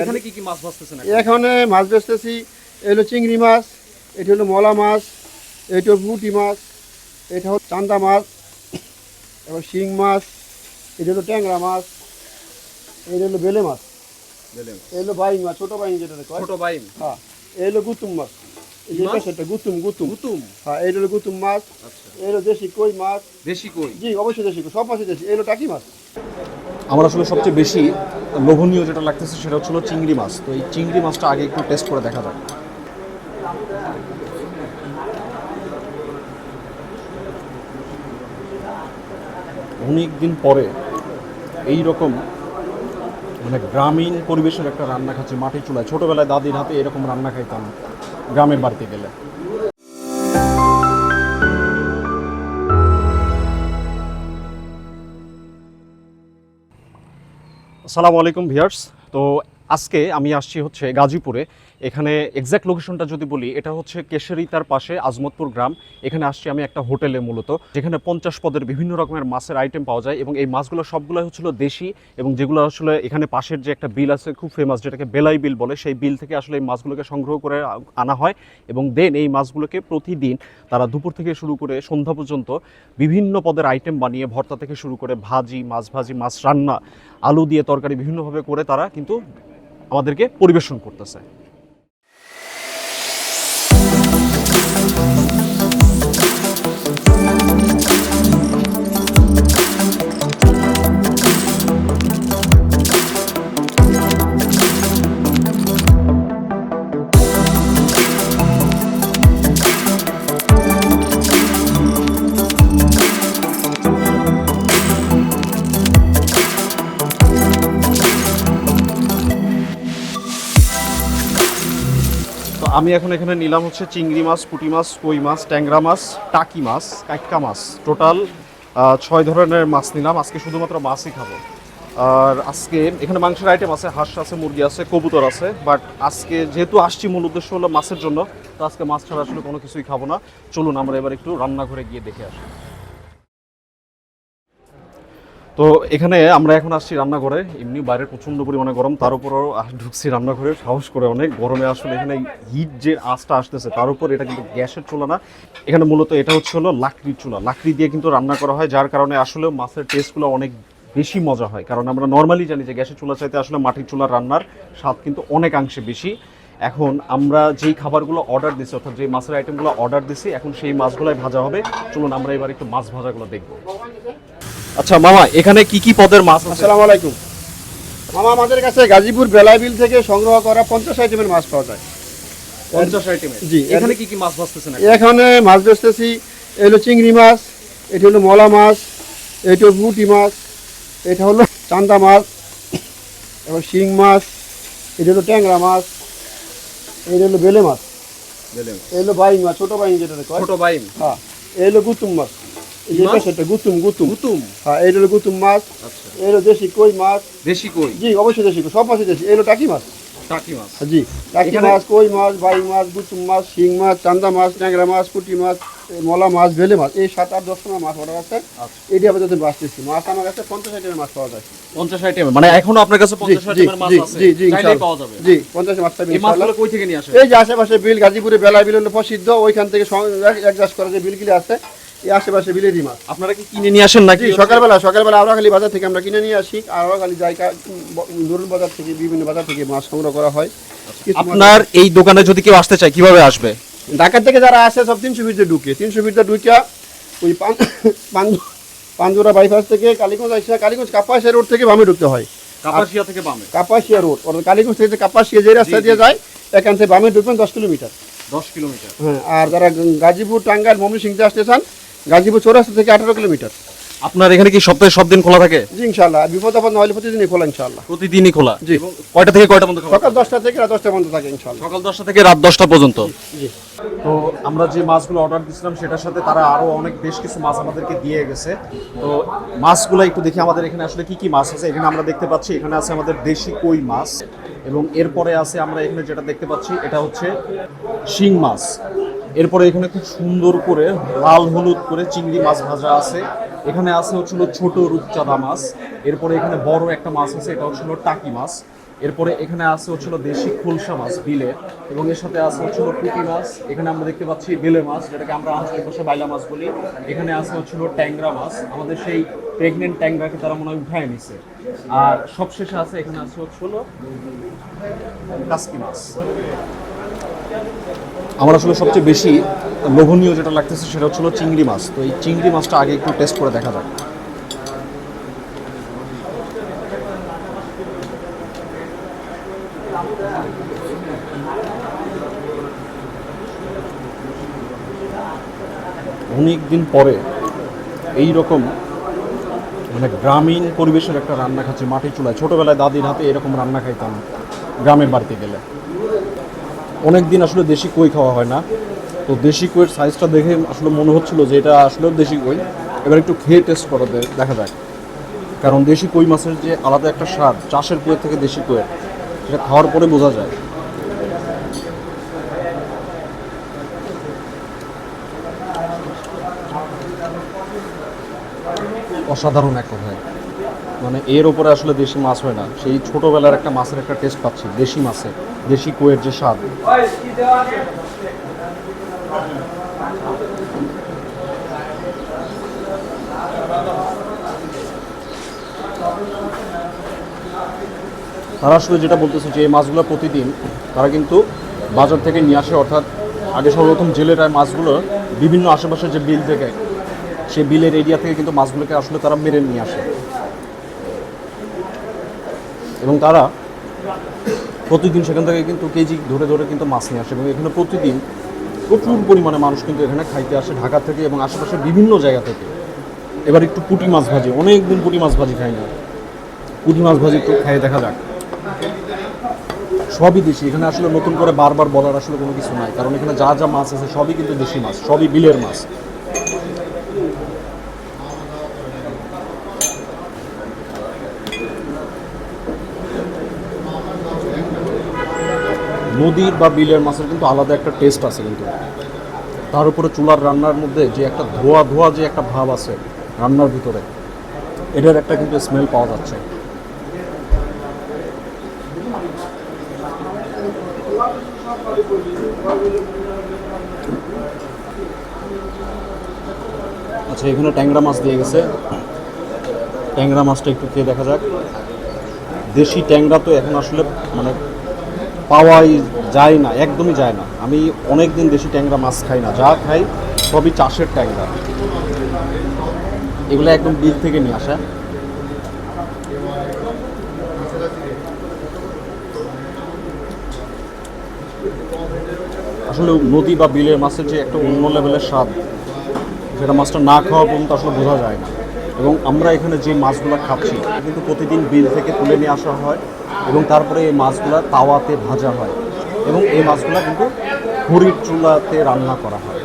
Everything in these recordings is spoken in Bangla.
এখানে কি কি মাছ ভাজতেছেন এখন? মাছ বেচতেছি এই হলো চিংড়ি মাছ এটি হলো মলা মাছ এটি হলো পুঁটি মাছ এটা হলো চান্দা মাছ এবার শিং মাছ এটা হলো ট্যাংরা মাছ এটা হলো বেলে মাছ। হলো বাইং মাছ ছোটো বাইং যেটা ছোট বাইম হ্যাঁ এই হলো গুতুম মাছ? সেটা গুতুম গুতুম। গুতুম? হ্যাঁ এই হলো গুতুম মাছ। আচ্ছা। এই হলো দেশি কই মাছ। দেশি কই? জি অবশ্যই দেশি কই, সব মাছই দেশি। এই হলো টাকি মাছ। আমার আসলে সবচেয়ে বেশি লোভনীয় যেটা লাগতেছে সেটা হচ্ছিল চিংড়ি মাছ। তো এই চিংড়ি মাছটা আগে একটু টেস্ট করে দেখা যাক। অনেক দিন পরে এই রকম মানে গ্রামীণ পরিবেশের একটা রান্না খাচ্ছি, মাটির চুলায়। ছোটোবেলায় দাদির হাতে এরকম রান্না খাইতাম গ্রামের বাড়িতে গেলে। আসসালামু আলাইকুম ভিয়ার্স তো আজকে আমি আসছি হচ্ছে গাজীপুরে। এখানে এক্স্যাক্ট লোকেশনটা যদি বলি, এটা হচ্ছে কেশরিতার পাশে আজমতপুর গ্রাম। এখানে আসছি আমি একটা হোটেলে মূলত, যেখানে পঞ্চাশ পদের বিভিন্ন রকমের মাছের আইটেম পাওয়া যায় এবং এই মাছগুলো সবগুলো হচ্ছিল দেশি এবং যেগুলো আসলে এখানে পাশের যে একটা বিল আছে, খুব ফেমাস যেটাকে বেলাই বিল বলে, সেই বিল থেকে আসলে এই মাছগুলোকে সংগ্রহ করে আনা হয় এবং দেন এই মাছগুলোকে প্রতিদিন তারা দুপুর থেকে শুরু করে সন্ধ্যা পর্যন্ত বিভিন্ন পদের আইটেম বানিয়ে ভর্তা থেকে শুরু করে ভাজি, মাছ ভাজি, মাছ রান্না, আলু দিয়ে তরকারি বিভিন্নভাবে করে তারা কিন্তু আমাদেরকে পরিবেশন করতেছে। আমি এখন এখানে নিলাম হচ্ছে চিংড়ি মাছ, পুঁটি মাছ, কই মাছ, ট্যাংরা মাছ, টাকি মাছ কাইক্কা মাছ। টোটাল ছয় ধরনের মাছ নিলাম। আজকে শুধুমাত্র মাছই খাব। আর আজকে এখানে মাংসের আইটেম আছে, হাঁস আছে, মুরগি আছে, কবুতর আছে। বাট আজকে যেহেতু আসছি, মূল উদ্দেশ্য হলো মাছের জন্য। তো আজকে মাছ ছাড়া আসলে কোনো কিছুই খাব না। চলুন আমরা এবার একটু রান্নাঘরে গিয়ে দেখে আসি। তো এখানে আমরা এখন আসছি রান্নাঘরে। এমনি বাইরে প্রচণ্ড পরিমাণে গরম, তার উপরও ঢুকছি রান্নাঘরে। সাহস করে অনেক। গরমে আসলে এখানে হিট যে আঁচটা আসতেছে, তার উপর এটা কিন্তু গ্যাসের চুলা না। এখানে মূলত এটা হচ্ছে হলো লাকড়ির চুলা। লাকড়ি দিয়ে কিন্তু রান্না করা হয়, যার কারণে আসলে মাছের টেস্টগুলো অনেক বেশি মজা হয়। কারণ আমরা নর্মালি জানি যে গ্যাসের চুলা চাইতে আসলে মাটির চুলার রান্নার স্বাদ কিন্তু অনেকাংশে বেশি। এখন আমরা যেই খাবারগুলো অর্ডার দিছি, অর্থাৎ যে মাছের আইটেমগুলো অর্ডার দিছি, এখন সেই মাছগুলোই ভাজা হবে। চলুন আমরা এবার একটু মাছ ভাজাগুলো দেখব। আচ্ছা মামা এখানে কি কি পদের মাছ আছে? আসসালামু আলাইকুম। মামা আমাদের কাছে গাজীপুর বেলাই বিল থেকে সংগ্রহ করা পঞ্চাশ আইটেমের মাছ পাওয়া যায়। পঞ্চাশ আইটেমের? জি, এখানে কি কি মাছ ভাজতেছেন এখন? এখানে মাছ বেচতেছি এই হলো চিংড়ি মাছ এটি হলো মলা মাছ এটি হলো পুঁটি মাছ এটা হলো চান্দা মাছ এবার শিং মাছ এটা হলো ট্যাংরা মাছ এটা হলো বেলে মাছ। দিলেন। এই হলো বাইং মাছ ছোটো বাইং যেটা কয়। ছোট বাইম হ্যাঁ এই হলো গুতুম মাছ। এই মাছ? সেটা গুতুম গুতুম। গুতুম? হ্যাঁ এই হলো গুতুম মাছ। আচ্ছা। এই দেশি কই মাছ? দেশি কই? জি অবশ্যই দেশি কই, সব মাছই দেশি। এই টাকি মাছ। টাকি মাছ। জি। টাকি মাছ কই মাছ বাই মাছ গুতুম মাছ শিং মাছ চান্দা মাছ ট্যাংরা মাছ পুঁটি মাছ মলা মাছ বেলে মাছ। এই সাত আট দশ মাছ অর্ডার আছে। আচ্ছা। এটি আপাতত বাঁচতেছি। মাছ আমার কাছে পঞ্চাশ আইটেমের মাছ পাওয়া যায়। পঞ্চাশ আইটেমের মানে এখনও আপনার কাছে জি পঞ্চাশ আইটেমের মাছ আছে। জি জি পাওয়া যাবে। জি পঞ্চাশ মাছ পাবেন এই মাছগুলো কই থেকে নিয়ে এই যে আশেপাশে বিল গাজীপুরে বেলা বিল হলো প্রসিদ্ধ। ওইখান থেকে অ্যাডজাস্ট করা যে বিলগুলি আছে এই আশেপাশে বিলেরই মাছ। আপনারা কি কিনে নিয়ে আসেন নাকি? সকালবেলা সকালবেলা আমরা বাজার থেকে আমরা কিনে নিয়ে আসি। আর জায়গা ধরুন বাজার থেকে বিভিন্ন বাজার থেকে মাছ সংগ্রহ করা হয়। আপনার এই দোকানে যদি কেউ আসতে চায় কীভাবে আসবে? ঢাকা থেকে যারা আসে সব তিনশো ফিটে ঢুকে। তিনশো ফিটে ঢুকে ওই পাঞ্জোরা বাইপাস থেকে কালীগঞ্জ আসে কালীগঞ্জ কাপাসিয়া রোড থেকে বামে ঢুকতে হয়। কাপাসিয়া থেকে বামে? কাপাসিয়া রোড অর্থাৎ কালীগঞ্জ থেকে কাপাসিয়া যে রাস্তা দিয়ে যায় এখান থেকে বামে ঢুকবেন দশ কিলোমিটার। দশ কিলোমিটার। হ্যাঁ আর যারা গাজীপুর টাঙ্গাইল ময়মনসিংহে আসতে চান গাজীপুর চৌরাস্তা থেকে আঠারো কিলোমিটার। আপনার এখানে কি সপ্তাহে সব দিন খোলা থাকে? জি ইনশাল্লাহ বিপদ আপদ নইলে প্রতিদিনই খোলা ইনশাল্লাহ প্রতিদিনই খোলা? জি। কয়টা থেকে কয়টা পর্যন্ত সকাল দশটা থেকে রাত দশটা পর্যন্ত থাকে ইনশাল্লাহ সকাল দশটা থেকে রাত দশটা পর্যন্ত? জি তো আমরা যে মাছগুলো অর্ডার দিয়েছিলাম সেটার সাথে তারা আরও অনেক বেশ কিছু মাছ আমাদেরকে দিয়ে গেছে। তো মাছগুলো একটু দেখি আমাদের এখানে আসলে কি কি মাছ আছে। এখানে আমরা দেখতে পাচ্ছি এখানে আছে আমাদের দেশি কই মাছ। এবং এরপরে আছে আমরা এখানে যেটা দেখতে পাচ্ছি এটা হচ্ছে শিং মাছ। এরপরে এখানে খুব সুন্দর করে লাল হলুদ করে চিংড়ি মাছ ভাজা আছে। এখানে আছে হচ্ছিল ছোট রূপচাঁদা মাছ। এরপরে এখানে বড় একটা মাছ আছে, এটা হচ্ছিল টাকি মাছ। এরপরে এখানে আছে হচ্ছিল দেশি খুলসা মাছ, বিলে। এবং এর সাথে আছে হচ্ছিল পুঁটি মাছ। এখানে আমরা দেখতে পাচ্ছি বেলে মাছ, যেটাকে আমরা আঞ্চলিক ভাষায় বাইলা মাছ বলি। এখানে আছে হচ্ছিল ট্যাংরা মাছ। আমাদের সেই প্রেগনেন্ট ট্যাংরাকে তারা মনে হয় উঠায় নিছে। আর সবশেষে আছে এখানে আছে হচ্ছিল কাসকি মাছ। আমার আসলে সবচেয়ে বেশি লোভনীয় যেটা লাগতেছে সেটা হচ্ছিল চিংড়ি মাছ। তো এই চিংড়ি মাছটা আগে একটু টেস্ট করে দেখা যাক। অনেক দিন পরে এই রকম মানে গ্রামীণ পরিবেশের একটা রান্না খাচ্ছি মাটির চুলায়। ছোটোবেলায় দাদির হাতে এরকম রান্না খাইতাম গ্রামের বাড়িতে গেলে। অনেক দিন আসলে দেশি কই খাওয়া হয় না। তো দেশি কইয়ের সাইজটা দেখে আসলে মনে হচ্ছিল যে এটা আসলে দেশি কই। এবার একটু খেয়ে টেস্ট করা দেখা যাক। কারণ দেশি কই মাছের যে আলাদা একটা স্বাদ, চাষের কুয়ের থেকে দেশি কইয়ের, সেটা খাওয়ার পরে বোঝা যায়। অসাধারণ এক কথায় মানে এর ওপরে আসলে দেশি মাছ হয় না। সেই ছোটোবেলার একটা মাছের একটা টেস্ট পাচ্ছি, দেশি মাছে, দেশি কইয়ের যে স্বাদ। তারা আসলে যেটা বলতেছে যে এই মাছগুলো প্রতিদিন তারা কিন্তু বাজার থেকে নিয়ে আসে, অর্থাৎ আগে সর্বপ্রথম জেলের মাছগুলো বিভিন্ন আশেপাশের যে বিল থেকে সেই বিলের এরিয়া থেকে কিন্তু মাছগুলোকে আসলে তারা মেরে নিয়ে আসে। এবং তারা প্রতিদিন সেখান থেকে কিন্তু কেজি ধরে ধরে কিন্তু মাছ নিয়ে আসে এবং এখানে প্রতিদিন প্রচুর পরিমাণে মানুষ কিন্তু এখানে খাইতে আসে ঢাকা থেকে এবং আশেপাশের বিভিন্ন জায়গা থেকে। এবার একটু পুঁটি মাছ ভাজি অনেক দিন পুঁটি মাছ ভাজি খাই না। পুঁটি মাছ ভাজি একটু খাইয়ে দেখা যাক। সবই দেশি, এখানে আসলে নতুন করে বারবার বলার আসলে কোনো কিছু নাই, কারণ এখানে যা যা মাছ আছে সবই কিন্তু দেশি মাছ, সবই বিলের মাছ। নদীর বা বিলের মাছের কিন্তু আলাদা একটা টেস্ট আছে কিন্তু। তার উপরে চুলার রান্নার মধ্যে যে একটা ধোয়া ধোয়া যে একটা ভাব আছে রান্নার ভিতরে, এটার একটা কিন্তু স্মেল পাওয়া যাচ্ছে। আচ্ছা এখানে ট্যাংরা মাছ দিয়ে গেছে। ট্যাংরা মাছটা একটু খেয়ে দেখা যাক। দেশি ট্যাংরা তো এখন আসলে মানে পাওয়াই যায় না, একদমই যায় না। আমি অনেক দিন দেশি ট্যাংরা মাছ খাই না, যা খাই সবই চাষের ট্যাংরা। এগুলো একদম বিল থেকে নিয়ে আসা। আসলে নদী বা বিলের মাছের যে একটা অন্য লেভেলের স্বাদ সেটা মাছটা না খাওয়া পর্যন্ত আসলে বোঝা যায় না। এবং আমরা এখানে যে মাছগুলো খাচ্ছি কিন্তু প্রতিদিন বিল থেকে তুলে নিয়ে আসা হয় এবং তারপরে এই মাছগুলো তাওয়াতে ভাজা হয় এবং এই মাছগুলো কিন্তু খড়ির চুলাতে রান্না করা হয়।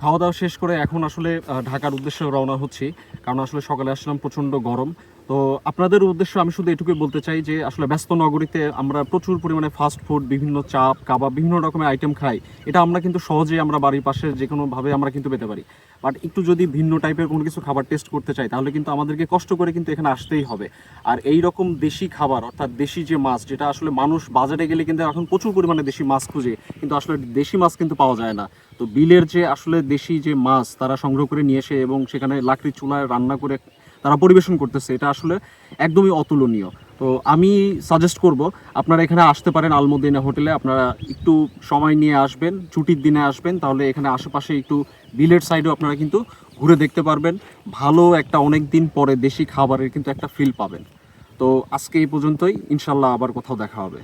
খাওয়া দাওয়া শেষ করে এখন আসলে ঢাকার উদ্দেশ্যে রওনা হচ্ছি। কারণ আসলে সকালে আসলাম প্রচণ্ড গরম। তো আপনাদের উদ্দেশ্য আমি শুধু এটুকুই বলতে চাই যে আসলে ব্যস্ত নগরীতে আমরা প্রচুর পরিমাণে ফাস্ট ফুড বিভিন্ন চাপ, কাবাব, বিভিন্ন রকমের আইটেম খাই। এটা আমরা কিন্তু সহজেই আমরা বাড়ির পাশে যে কোনোভাবে আমরা কিন্তু পেতে পারি। বাট একটু যদি ভিন্ন টাইপের কোনো কিছু খাবার টেস্ট করতে চাই, তাহলে কিন্তু আমাদেরকে কষ্ট করে কিন্তু এখানে আসতেই হবে। আর এই রকম দেশি খাবার, অর্থাৎ দেশি যে মাছ, যেটা আসলে মানুষ বাজারে গেলে কিন্তু এখন প্রচুর পরিমাণে দেশি মাছ খুঁজে, কিন্তু আসলে দেশি মাছ কিন্তু পাওয়া যায় না। তো বিলের যে আসলে দেশি যে মাছ, তারা সংগ্রহ করে নিয়ে এসে এবং সেখানে লাকড়ি চুলায় রান্না করে তারা পরিবেশন করতেছে, এটা আসলে একদমই অতুলনীয়। তো আমি সাজেস্ট করব, আপনারা এখানে আসতে পারেন আলমদিনা হোটেলে, আপনারা একটু সময় নিয়ে আসবেন, ছুটির দিনে আসবেন, তাহলে এখানে আশেপাশে একটু বিলের সাইডেও আপনারা কিন্তু ঘুরে দেখতে পারবেন। ভালো একটা অনেক দিন পরে দেশি খাবারের কিন্তু একটা ফিল পাবেন। তো আজকে এই পর্যন্তই, ইনশাল্লাহ আবার কোথাও দেখা হবে।